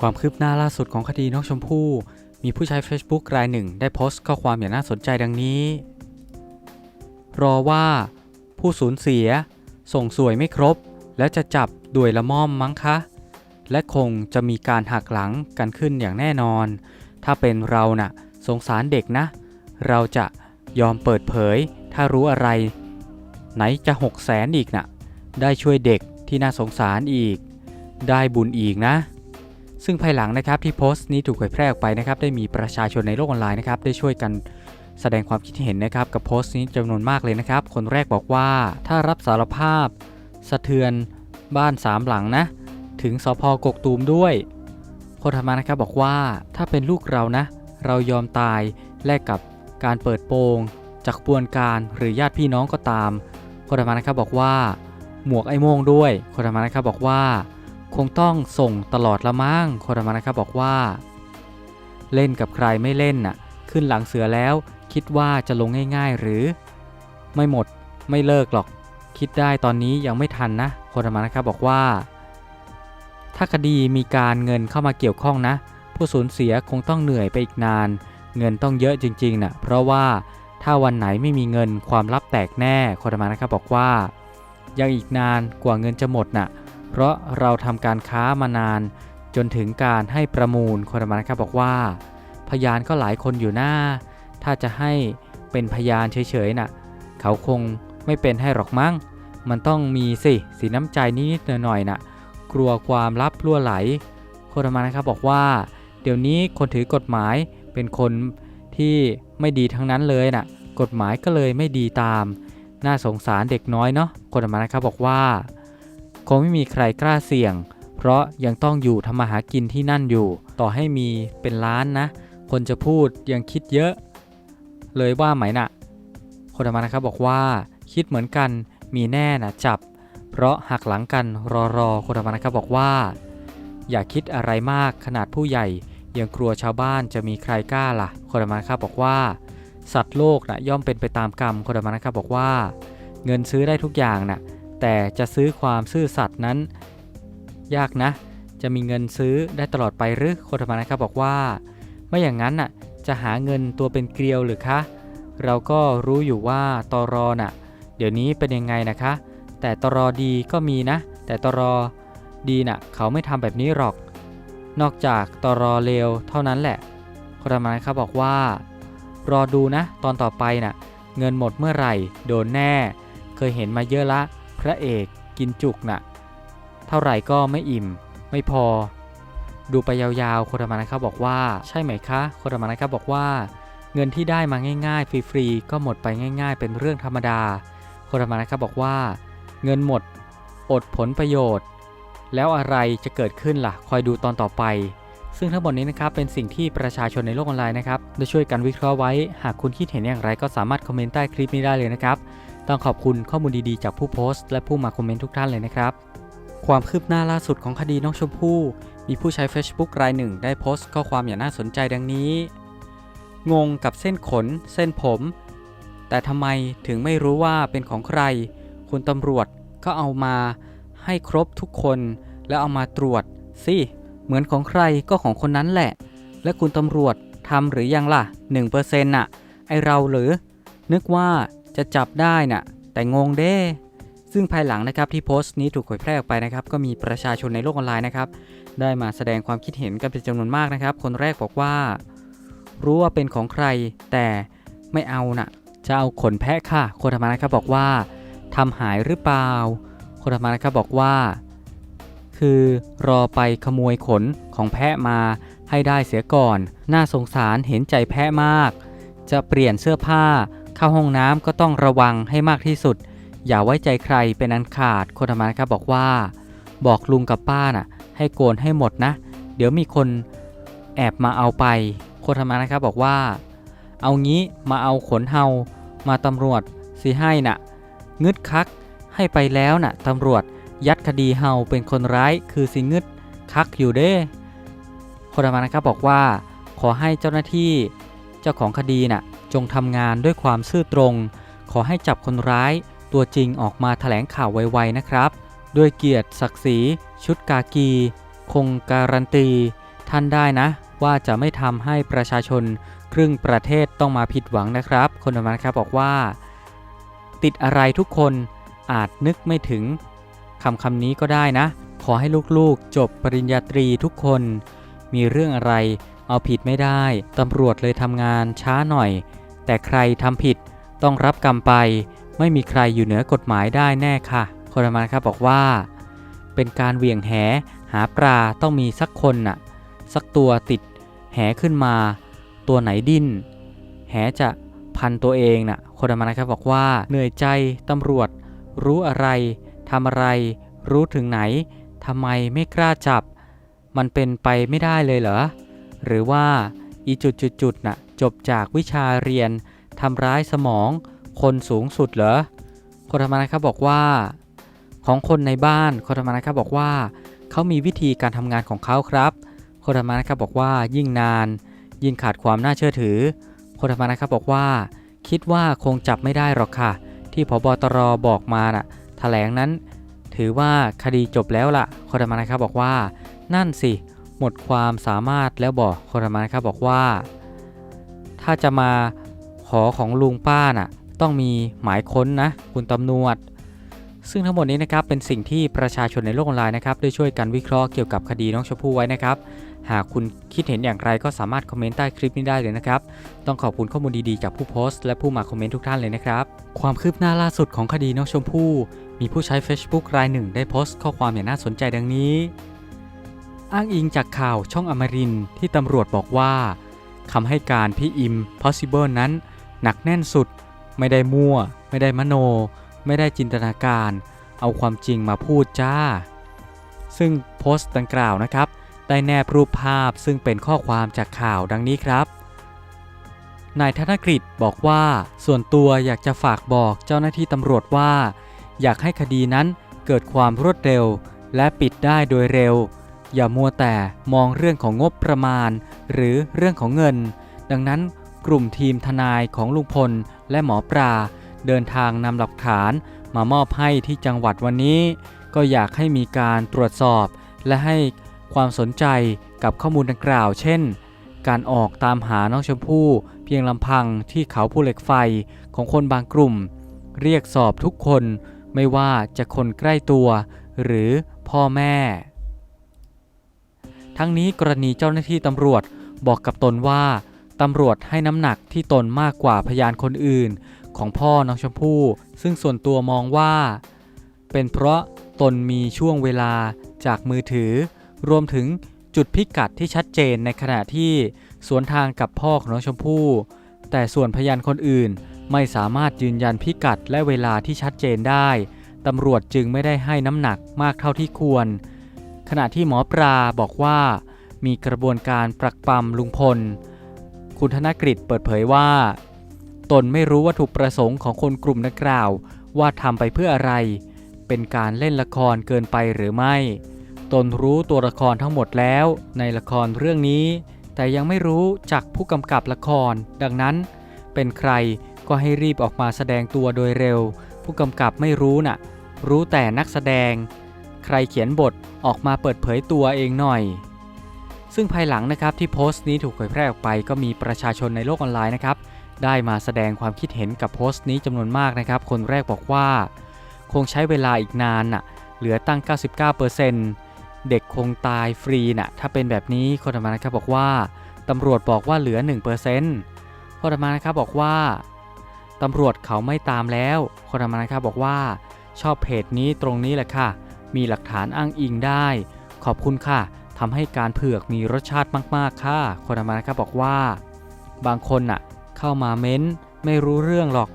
ความคืบหน้าล่าสุดของคดีน้องชมพู่ มีผู้ใช้ Facebook รายหนึ่ง ได้โพสต์ข้อความอย่างน่าสนใจดังนี้ รอว่า ผู้สูญเสีย ส่งสวยไม่ครบ แล้วจะจับด้วยละม่อมมั้งคะ และคงจะมีการหักหลังกันขึ้นอย่างแน่นอน ถ้าเป็นเราน่ะ สงสารเด็กนะ เราจะยอมเปิดเผย ถ้ารู้อะไร ไหนจะหกแสนอีกน่ะ ได้ช่วยเด็กที่น่าสงสารอีก ได้บุญอีกนะ ซึ่งภายหลังนะครับที่โพสต์นี้ถูกเผยแพร่ออกไปนะครับได้มีประชาชนในโลกออนไลน์นะครับได้ช่วยกันแสดงความคิดเห็นนะครับกับโพสต์นี้จำนวนมากเลยนะครับ คนแรกบอกว่าถ้ารับสารภาพ สะเทือนบ้านสามหลังนะ ถึงสพกกตูมด้วย คนธรรมานะครับบอกว่าถ้าเป็นลูกเรานะ เรายอมตายแลกกับการเปิดโปงจากบวนการหรือญาติพี่น้องก็ตามคนธรรมานะครับบอกว่า หมวกไอ้โม่งด้วยคนธรรมานะครับบอกว่า คงต้องส่งตลอดละมั้งโคนธรรมานะครับบอกว่า เล่นกับใครไม่เล่นน่ะ ขึ้นหลังเสือแล้ว คิดว่าจะลงง่าย ๆ หรือ ไม่หมดไม่เลิกหรอก คิดได้ตอนนี้ยังไม่ทันนะโคนธรรมานะครับบอกว่า ถ้าคดีมีการเงินเข้ามาเกี่ยวข้องนะ ผู้สูญเสียคงต้องเหนื่อยไปอีกนาน เงินต้องเยอะจริงๆนะเพราะว่าถ้าวันไหนไม่มีเงินความลับแตกแน่โคนธรรมานะครับบอกว่า ยังอีกนานกว่าเงินจะหมดน่ะ เพราะเราทำการค้ามานาน จนถึงการให้ประมูลคนธรรมานะครับบอกว่า พยานก็หลายคนอยู่หน้า ถ้าจะให้เป็นพยานเฉยๆน่ะเขาคงไม่เป็นให้หรอกมั้ง มันต้องมีสิสีน้ำใจนิดๆหน่อยๆน่ะกลัวความลับล่วไหลคตรมานะครับบอกว่า เดี๋ยวนี้คนถือกฎหมายเป็นคนที่ไม่ดีทั้งนั้นเลยน่ะกฎหมายก็เลยไม่ดีตาม น่าสงสารเด็กน้อยเนาะคตรมานะครับบอกว่า คงไม่มีใครกล้าเสี่ยง เพราะยังต้องอยู่ทำมาหากินที่นั่นอยู่ ต่อให้มีเป็นล้านนะ คนจะพูดยังคิดเยอะ เลยว่าไหมน่ะโคตรรมนะครับบอกว่า คิดเหมือนกันมีแน่นะจับ เพราะหักหลังกันรอรอโคตรรมนะครับบอกว่า อย่าคิดอะไรมากขนาดผู้ใหญ่ ยังกลัวชาวบ้านจะมีใครกล้าล่ะโคตรรมนะครับบอกว่า สัตว์โลกนะย่อมเป็นไปตามกรรมโคตรรมนะครับบอกว่า เงินซื้อได้ทุกอย่างน่ะ แต่จะซื้อความซื่อสัตย์นั้น ยากนะ จะมีเงินซื้อได้ตลอดไปหรือโคตรมานะครับบอกว่า ไม่อย่างนั้นน่ะจะหาเงินตัวเป็นเกลียวหรือคะเราก็รู้อยู่ว่าตอรอน่ะ เดี๋ยวนี้เป็นยังไงนะคะ แต่ตรอดีก็มีนะ แต่ตรอดีน่ะ เขาไม่ทำแบบนี้หรอก นอกจากตรอเลวเท่านั้นแหละโคนทำงานครับบอกว่า รอดูนะ ตอนต่อไปน่ะ เงินหมดเมื่อไหร่ โดนแน่ เคยเห็นมาเยอะละ ระเอกกินจุกน่ะ เท่าไหร่ก็ไม่อิ่ม ไม่พอ ดูไปยาวๆโคตรมานะครับบอกว่าใช่ไหมคะโคตรมานะครับบอกว่า เงินที่ได้มาง่าย ๆ ฟรีๆก็หมดไปง่าย ๆ เป็นเรื่องธรรมดาโคตรมานะครับบอกว่า เงินหมด อดผลประโยชน์ แล้วอะไรจะเกิดขึ้นล่ะ คอยดูตอนต่อไปซึ่งทั้งหมดนี้นะครับเป็นสิ่งที่ประชาชนในโลกออนไลน์นะครับได้ช่วยกันวิเคราะห์ไว้ หากคุณคิดเห็นอย่างไรก็สามารถคอมเมนต์ใต้คลิปนี้ได้เลยนะครับ ต้องขอบคุณข้อมูลดีๆจากผู้โพสต์ และผู้มาคอมเมนต์ทุกท่านเลยนะครับ ความคืบหน้าล่าสุดของคดีน้องชมพู่ มีผู้ใช้ Facebook รายหนึ่ง ได้โพสต์ข้อความอย่างน่าสนใจดังนี้ งงกับเส้นขน เส้นผม แต่ทำไมถึงไม่รู้ว่าเป็นของใคร คุณตำรวจก็เอามาให้ครบทุกคน แล้วเอามาตรวจสิเหมือนของใครก็ของคนนั้นแหละ และคุณตำรวจทำหรือยังล่ะ1%น่ะ ไอเราหรือ นึกว่า จะจับได้น่ะแต่งงเด้ซึ่งภายหลังนะครับที่โพสต์นี้ถูกเผยแพร่ออกไปนะครับก็มีประชาชนในโลกออนไลน์นะครับได้มาแสดงความคิดเห็นกันเป็นจำนวนมากนะครับ คนแรกบอกว่า รู้ว่าเป็นของใครแต่ไม่เอาน่ะจะเอาขนแพะค่ะ คนธรรมานะครับบอกว่าทำหายหรือเปล่า คนธรรมานะครับบอกว่า คือรอไปขโมยขนของแพะมาให้ได้เสียก่อน น่าสงสารเห็นใจแพะมาก จะเปลี่ยนเสื้อผ้า เข้าห้องน้ำก็ต้องระวังให้มากที่สุด อย่าไว้ใจใครเป็นอันขาดคนธรรมานะครับบอกว่า บอกลุงกับป้าน่ะ ให้โกนให้หมดนะ เดี๋ยวมีคนแอบมาเอาไปคนธรรมานะครับบอกว่า เอางี้มาเอาขนเฮามาตำรวจสิให้น่ะงึดคักให้ไปแล้วน่ะตำรวจยัดคดีเฮาเป็นคนร้ายคือสิงึดคักอยู่เด้คนธรรมานะครับบอกว่า ขอให้เจ้าหน้าที่เจ้าของคดีน่ะ จงทำงานด้วยความซื่อตรง ขอให้จับคนร้าย ตัวจริงออกมาแถลงข่าวไวๆนะครับ ด้วยเกียรติศักดิ์ศรีชุดกากี คงการันตี ท่านได้นะ ว่าจะไม่ทำให้ประชาชน ครึ่งประเทศต้องมาผิดหวังนะครับ คนธรรมนครับบอกว่า ติดอะไรทุกคนอาจนึกไม่ถึงคำคำนี้ก็ได้นะ ขอให้ลูกๆ จบปริญญาตรีทุกคน มีเรื่องอะไร เอาผิดไม่ได้ ตำรวจเลยทำงานช้าหน่อย แต่ใครทำผิดต้องรับกรรมไป ไม่มีใครอยู่เหนือกฎหมายได้แน่ค่ะ คนธรรมนครับบอกว่า เป็นการเหวี่ยงแห หาปลาต้องมีสักคนน่ะ สักตัวติดแหขึ้นมา ตัวไหนดิ้น แหจะพันตัวเองน่ะคนธรรมนครับบอกว่า เหนื่อยใจตำรวจ รู้อะไรทำอะไร รู้ถึงไหนทำไมไม่กล้าจับ มันเป็นไปไม่ได้เลยเหรอ หรือว่าอีจุดๆๆน่ะจบจากวิชาเรียนทำร้ายสมองคนสูงสุดเหรอคนธรรมนะครับบอกว่า ของคนในบ้านคนธรรมนะครับบอกว่า เขามีวิธีการทำงานของเขาครับคนธรรมนะครับบอกว่ายิ่งนาน ยิ่งขาดความน่าเชื่อถือคนธรรมนะครับบอกว่า คิดว่าคงจับไม่ได้หรอกค่ะ ที่พบตรบอกมาน่ะแถลงนั้น ถือว่าคดีจบแล้วล่ะคนธรรมนะครับบอกว่า นั่นสิ หมดความสามารถแล้วบอกคนธรรมนะครับบอกว่า ถ้าจะมาขอของลุงป้าน่ะต้องมีหมายค้นนะคุณตำรวจซึ่งทั้งหมดนี้นะครับเป็นสิ่งที่ประชาชนในโลกออนไลน์นะครับได้ช่วยกันวิเคราะห์เกี่ยวกับคดีน้องชมพู่ไว้นะครับ หากคุณคิดเห็นอย่างไรก็สามารถคอมเมนต์ใต้คลิปนี้ได้เลยนะครับ ต้องขอบคุณข้อมูลดีๆจากผู้โพสต์และผู้มาคอมเมนต์ทุกท่านเลยนะครับ ความคืบหน้าล่าสุดของคดีน้องชมพู่ มีผู้ใช้ Facebook รายหนึ่งได้โพสต์ข้อความอย่างน่าสนใจดังนี้ อ้างอิงจากข่าวช่องอมรินที่ตำรวจบอกว่าคำให้การพี่อิม possible นั้น หนักแน่นสุด ไม่ได้มั่ว ไม่ได้มโน ไม่ได้จินตนาการ เอาความจริงมาพูดจ้า ซึ่งโพสต์ดังกล่าวนะครับ ได้แนบรูปภาพซึ่งเป็นข้อความจากข่าวดังนี้ครับนายธนกฤษบอกว่าส่วนตัวอยากจะฝากบอกเจ้าหน้าที่ตำรวจว่า อยากให้คดีนั้นเกิดความรวดเร็ว และปิดได้โดยเร็ว อย่ามัวแต่มองเรื่องของงบประมาณ หรือเรื่องของเงิน ดังนั้นกลุ่มทีมทนายของลุงพลและหมอปลาเดินทางนำหลักฐานมามอบให้ที่จังหวัดวันนี้ ก็อยากให้มีการตรวจสอบและให้ความสนใจกับข้อมูลดังกล่าว เช่น การออกตามหาน้องชมพู่เพียงลำพังที่เขาภูเหล็กไฟของคนบางกลุ่ม เรียกสอบทุกคนไม่ว่าจะคนใกล้ตัว หรือพ่อแม่ ทั้งนี้กรณีเจ้าหน้าที่ตำรวจบอกกับตนว่าตำรวจให้น้ำหนักที่ตนมากกว่าพยานคนอื่น ของพ่อน้องชมพู่ซึ่งส่วนตัวมองว่า เป็นเพราะตนมีช่วงเวลาจากมือถือ รวมถึงจุดพิกัดที่ชัดเจนในขณะที่สวนทางกับพ่อของน้องชมพู่ แต่ส่วนพยานคนอื่นไม่สามารถยืนยันพิกัดและเวลาที่ชัดเจนได้ตำรวจจึงไม่ได้ให้น้ำหนักมากเท่าที่ควร ขณะที่หมอปลาบอกว่ามีกระบวนการปรักปรำลุงพล คุณธนกฤษเปิดเผยว่า ตนไม่รู้วัตถุประสงค์ของคนกลุ่มนักกล่าว ว่าทำไปเพื่ออะไร เป็นการเล่นละครเกินไปหรือไม่ ตนรู้ตัวละครทั้งหมดแล้ว ในละครเรื่องนี้ แต่ยังไม่รู้จักผู้กำกับละคร ดังนั้น เป็นใครก็ให้รีบออกมาแสดงตัวโดยเร็ว ผู้กำกับไม่รู้น่ะ รู้แต่นักแสดง ใครเขียนบทออกมาเปิดเผยตัวเองหน่อย ซึ่งภายหลังนะครับที่โพสต์นี้ถูกเผยแพร่ออกไป ก็มีประชาชนในโลกออนไลน์นะครับได้มาแสดงความคิดเห็นกับโพสต์นี้จำนวนมากนะครับ คนแรกบอกว่า คงใช้เวลาอีกนานน่ะเหลือตั้ง 99%เด็กคงตายฟรีน่ะถ้าเป็นแบบนี้คนธรรมานะครับบอกว่าตำรวจบอกว่าเหลือ 1%คนธรรมานะครับบอกว่าตำรวจเขาไม่ตามแล้วคนธรรมานะครับบอกว่า ชอบเพจนี้ตรงนี้แหละค่ะ มีหลักฐานอ้างอิงได้ ขอบคุณค่ะทำให้การเผือกมีรสชาติมาก ๆ ค่ะ คนธรรมานะครับบอกว่า บางคนน่ะ เข้ามาเม้น ไม่รู้เรื่องหรอก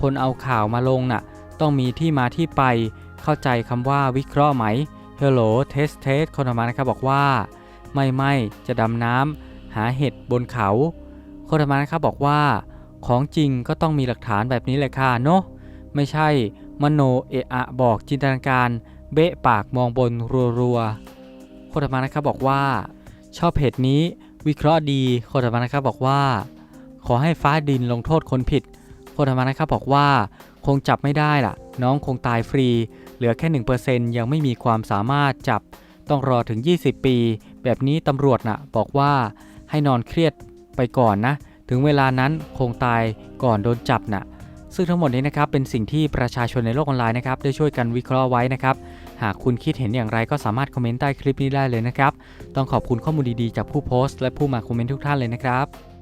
คนเอาข่าวมาลงน่ะ ต้องมีที่มาที่ไป เข้าใจคำว่าวิเคราะห์ไหม Hello test test คนธรรมานะครับบอกว่า ไม่ไม่จะดำน้ำหาเห็ดบนเขา คนธรรมานะครับบอกว่า ของจริงก็ต้องมีหลักฐานแบบนี้เลยค่ะเนาะไม่ใช่มโนเอะอะบอกจินตนาการ เบะปากมองบนรัวๆโคตรมานะครับบอกว่า ชอบเพจนี้วิเคราะห์ดีโคตรมานะครับบอกว่า ขอให้ฟ้าดินลงโทษคนผิดโคตรมานะครับบอกว่า คงจับไม่ได้ล่ะ น้องคงตายฟรี เหลือแค่1%ยังไม่มีความสามารถจับต้องรอถึง 20 ปี แบบนี้ตำรวจน่ะบอกว่าให้นอนเครียดไปก่อนนะ ถึงเวลานั้นคงตายก่อนโดนจับน่ะซึ่งทั้งหมดนี้นะครับเป็นสิ่งที่ประชาชนในโลกออนไลน์นะครับได้ช่วยกันวิเคราะห์ไว้นะครับ หากคุณคิดเห็นอย่างไรก็สามารถคอมเมนต์ใต้คลิปนี้ได้เลยนะครับ ต้องขอบคุณข้อมูลดีๆจากผู้โพสต์และผู้มาคอมเมนต์ทุกท่านเลยนะครับ